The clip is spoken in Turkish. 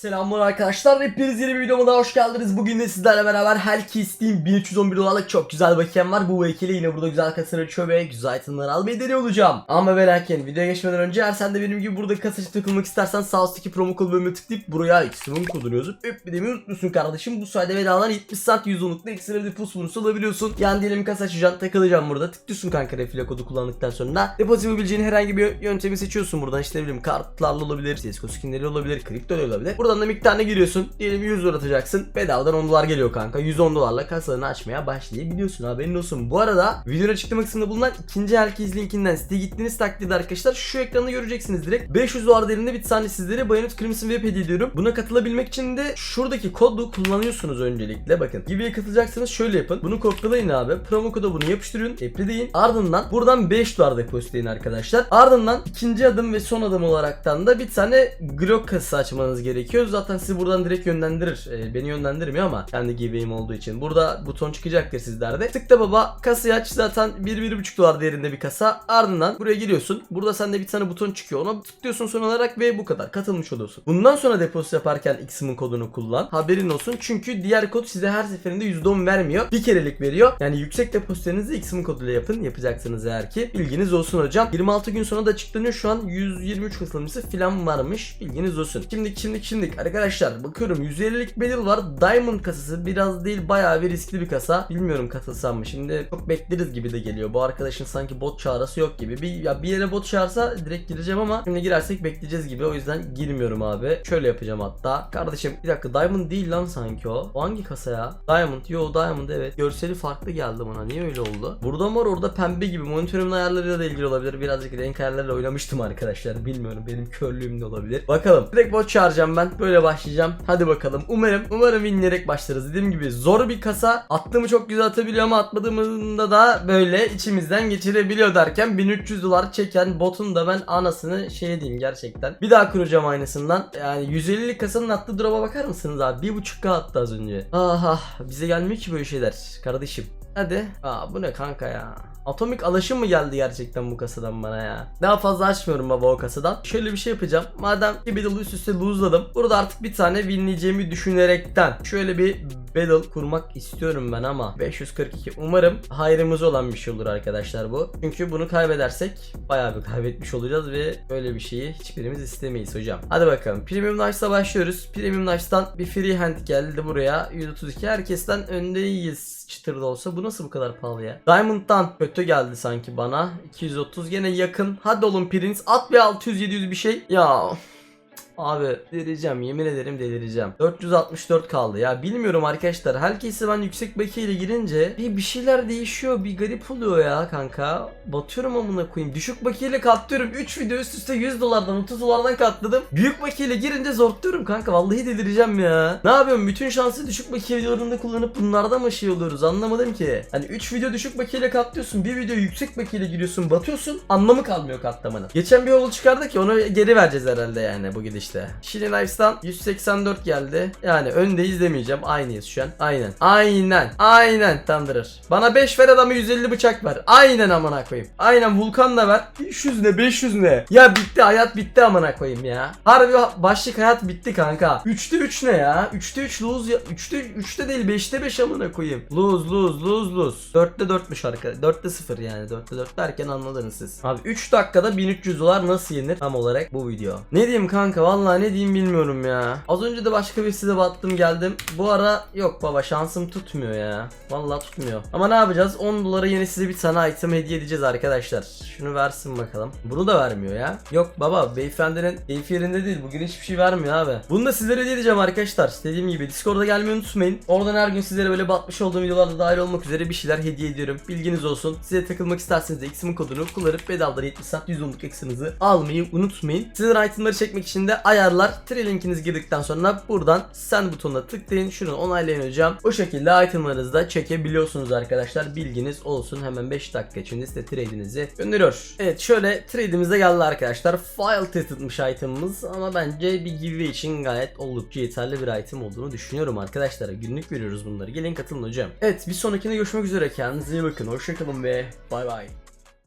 Selamlar arkadaşlar. Hepiniz yeni bir videoma daha hoş geldiniz. Bugün de sizlerle beraber Hellkey's 1311 dolarlık çok güzel bakiyem var. Bu bakiyeli yine burada güzel kasını açıyor ve güzel itemler almayı deniyor olacağım. Ama ve lakin videoya geçmeden önce eğer sen de benim gibi burada kasacı takılmak istersen sağ üstteki promo kod bölümüne tıklayıp buraya X'imin kodunu yazıp öp bir demeyi unutmuyorsun kardeşim. Bu sayede bedavadan 70 saat %10'lukla ekstra depos bonusu alabiliyorsun. Yani diyelim kasa açacaksın takılacaksın burada. Tıklıyorsun kanka refile kodu kullandıktan sonra. Depozit yapabileceğin herhangi bir yöntemi seçiyorsun buradan. İşte ne bileyim kartlarla olabilir, CSGO skinleri olabilir, kripto olabilir. Buradan da miktarına giriyorsun. Diyelim 100 dolar atacaksın. Bedavadan 10 dolar geliyor kanka. 110 dolarla kasalarını açmaya başlayabiliyorsun haberin olsun. Bu arada videonun açıklama kısmında bulunan ikinci herkes linkinden siteye gittiğiniz takdirde arkadaşlar şu ekranda göreceksiniz direkt. 500 dolar değerinde bir tane sizlere Bayonet Crimson Web hediye ediyorum. Buna katılabilmek için de şuradaki kodu kullanıyorsunuz öncelikle. Bakın giveaway katılacaksanız şöyle yapın. Bunu kopyalayın abi. Promo koda bunu yapıştırın. App'li deyin. Ardından buradan 5 dolar depozitleyin arkadaşlar. Ardından ikinci adım ve son adım olaraktan da bir tane Glock kasası açmanız gerekiyor. Zaten sizi buradan direkt yönlendirir. Ee, beni yönlendirmiyor ama kendi giveaway'im olduğu için. Burada buton çıkacaktır sizlerde. Tıkla baba kasayı aç zaten 1-1,5 dolar değerinde bir kasa. Ardından buraya giriyorsun. Burada sende bir tane buton çıkıyor. Ona tıklıyorsun son olarak ve bu kadar. Katılmış oluyorsun. Bundan sonra depozito yaparken X'imin kodunu kullan. Haberin olsun. Çünkü diğer kod size her seferinde %10 vermiyor. Bir kerelik veriyor. Yani yüksek depozitolarınızı X'imin koduyla yapın. Yapacaksınız eğer ki. Bilginiz olsun hocam. 26 gün sonra da açıklanıyor. Şu an 123 katılımcısı falan varmış. Bilginiz olsun. Şimdi şimdi şimdi arkadaşlar bakıyorum 150'lik bedel var. Diamond kasası biraz değil bayağı bir riskli bir kasa. Bilmiyorum katılsam mı. Şimdi çok bekleriz gibi de geliyor. Bu arkadaşın sanki bot çağrısı yok gibi. Bir, ya bir yere bot çağırsa direkt gireceğim ama şimdi girersek bekleyeceğiz gibi. O yüzden girmiyorum abi. Şöyle yapacağım hatta. Kardeşim bir dakika Diamond değil lan sanki o. O hangi kasa ya? Diamond. Yo Diamond evet. Görseli farklı geldi bana. Niye öyle oldu? Burada mor orada pembe gibi. Monitörümün ayarlarıyla da ilgili olabilir. Birazcık renk ayarlarıyla oynamıştım arkadaşlar. Bilmiyorum. Benim körlüğüm de olabilir. Bakalım. Direkt bot çağıracağım ben. Böyle başlayacağım. Hadi bakalım. Umarım umarım winleyerek başlarız. Dediğim gibi zor bir kasa. Attığımı çok güzel atabiliyor ama atmadığımda da böyle içimizden geçirebiliyor derken 1300 dolar çeken botun da ben anasını şey diyeyim gerçekten. Bir daha kuracağım aynısından. Yani 150'lik kasanın attığı drop'a bakar mısınız abi? 1.5k attı az önce. Aha bize gelmiyor ki böyle şeyler kardeşim. Hadi. Aa bu ne kanka ya. Atomik alaşım mı geldi gerçekten bu kasadan bana ya? Daha fazla açmıyorum baba o kasadan. Şöyle bir şey yapacağım. Madem ki battle üst üste loseladım. Burada artık bir tane winleyeceğimi düşünerekten şöyle bir battle kurmak istiyorum ben ama 542 umarım hayrımız olan bir şey olur arkadaşlar bu. Çünkü bunu kaybedersek bayağı bir kaybetmiş olacağız ve böyle bir şeyi hiçbirimiz istemeyiz hocam. Hadi bakalım. Premium Knife'la başlıyoruz. Premium Knife'dan bir free hand geldi buraya. 132 herkesten öndeyiz çıtır da olsa. Bu nasıl bu kadar pahalı ya? Diamond'dan kötü geldi sanki bana. 230 gene yakın. Hadi oğlum Prince at bir 600-700 bir şey. Ya Abi delireceğim yemin ederim delireceğim. 464 kaldı ya bilmiyorum arkadaşlar. Herkese ben yüksek bakiye ile girince bir, bir şeyler değişiyor bir garip oluyor ya kanka. Batıyorum amına koyayım. Düşük bakiye ile katlıyorum. 3 video üst üste 100 dolardan 30 dolardan katladım. Büyük bakiye ile girince zorluyorum kanka. Vallahi delireceğim ya. Ne yapıyorum? Bütün şansı düşük bakiye videolarında kullanıp bunlarda mı şey oluyoruz? Anlamadım ki. Hani 3 video düşük bakiye ile katlıyorsun. Bir video yüksek bakiye ile giriyorsun. Batıyorsun. Anlamı kalmıyor katlamanın. Geçen bir yolu çıkardı ki onu geri vereceğiz herhalde yani bu gidişte. Shilly Knifes'tan 184 geldi. Yani öndeyiz demeyeceğim. Aynıyız şu an. Aynen. Aynen. Aynen Thunderer. Bana 5 ver adamı 150 bıçak ver. Aynen amına koyayım. Aynen Vulkan da ver. 500 ne 500 ne? Ya bitti hayat bitti amına koyayım ya. Harbi başlık hayat bitti kanka. 3'te 3 ne ya? 3'te 3 lose ya. 3'te 3'te değil 5'te 5 amına koyayım. Lose lose lose lose. 4'te 4'müş arka. 4'te 0 yani. 4'te 4 derken anladınız siz. Abi 3 dakikada 1300 dolar nasıl yenir tam olarak bu video. Ne diyeyim kanka vallahi ne diyeyim bilmiyorum ya. Az önce de başka bir size battım geldim. Bu ara yok baba şansım tutmuyor ya. Vallahi tutmuyor. Ama ne yapacağız? 10 dolara yeni size bir tane item hediye edeceğiz arkadaşlar. Şunu versin bakalım. Bunu da vermiyor ya. Yok baba beyefendinin keyfi yerinde değil. Bugün hiçbir şey vermiyor abi. Bunu da sizlere hediye edeceğim arkadaşlar. Dediğim gibi Discord'a gelmeyi unutmayın. Oradan her gün sizlere böyle batmış olduğum videolarda dahil olmak üzere bir şeyler hediye ediyorum. Bilginiz olsun. Size takılmak isterseniz de kodunu kullanıp bedavadan 70 saat 110'luk X'inizi almayı unutmayın. Sizin itemları çekmek için de ayarlar Tire linkinizi girdikten sonra buradan send butonuna tıklayın. Şunu onaylayın hocam. O şekilde itemlarınızı da çekebiliyorsunuz arkadaşlar. Bilginiz olsun. Hemen 5 dakika içinde size trade'inizi gönderiyor. Evet şöyle trade'imize geldi arkadaşlar. File testedmiş itemımız ama bence bir giveaway için gayet oldukça yeterli bir item olduğunu düşünüyorum arkadaşlar. Günlük veriyoruz bunları. Gelin katılın hocam. Evet bir sonrakinde görüşmek üzere. Kendinize iyi bakın. Hoşçakalın ve bay bay.